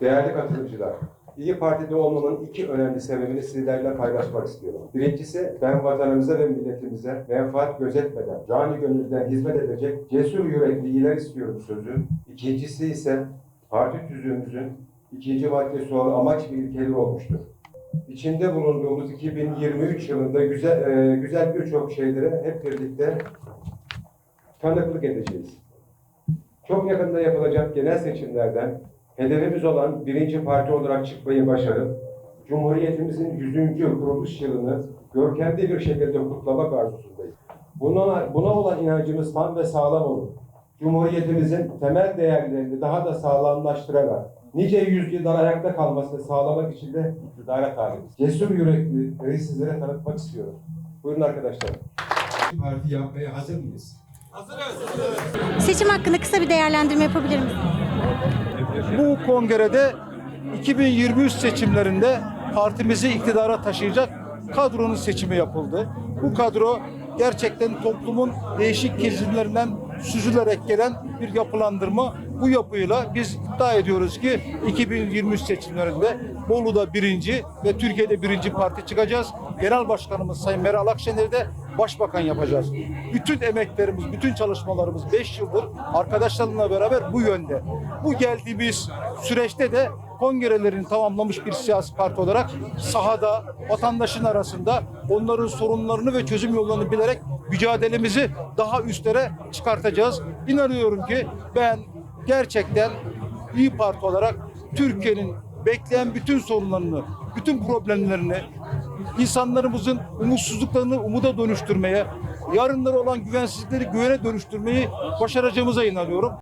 Değerli katılımcılar, İyi Parti'de olmanın iki önemli sebebini sizlerle paylaşmak istiyorum. Birincisi, ben vatanımıza ve milletimize menfaat gözetmeden, cani gönülden hizmet edecek cesur yürekli iler istiyorum sözü. İkincisi ise parti tüzüğümüzün ikinci maddesi olan amaç ve ilkeleri olmuştur. İçinde bulunduğumuz 2023 yılında güzel, e, güzel birçok şeylere hep birlikte tanıklık edeceğiz. Çok yakında yapılacak genel seçimlerden hedefimiz olan birinci parti olarak çıkmayı başarıp Cumhuriyetimizin 100. kuruluş yılını görkemli bir şekilde kutlamak arzusundayız. Buna, buna olan inancımız tam ve sağlam olur. Cumhuriyetimizin temel değerlerini daha da sağlamlaştırarak nice yüzyıllar ayakta kalmasını sağlamak için de iktidara talibiz. Cesur yürekli sizlere tanıtmak istiyorum. Buyurun arkadaşlar. Parti yapmaya hazır mıyız? Seçim hakkında kısa bir değerlendirme yapabilir misiniz? Bu kongrede 2023 seçimlerinde partimizi iktidara taşıyacak kadronun seçimi yapıldı. Bu kadro gerçekten toplumun değişik kesimlerinden süzülerek gelen bir yapılandırma. Bu yapıyla biz iddia ediyoruz ki 2023 seçimlerinde Bolu'da birinci ve Türkiye'de birinci parti çıkacağız. Genel Başkanımız Sayın Meral Akşener'i de başbakan yapacağız. Bütün emeklerimiz, bütün çalışmalarımız 5 yıldır arkadaşlarımla beraber bu yönde. Bu geldiğimiz süreçte de kongrelerini tamamlamış bir siyasi parti olarak sahada, vatandaşın arasında onların sorunlarını ve çözüm yollarını bilerek mücadelemizi daha üstlere çıkartacağız. İnanıyorum ki ben gerçekten İyi Parti olarak Türkiye'nin bekleyen bütün sorunlarını, bütün problemlerini, insanlarımızın umutsuzluklarını umuda dönüştürmeye, yarınları olan güvensizlikleri güvene dönüştürmeyi başaracağımıza inanıyorum.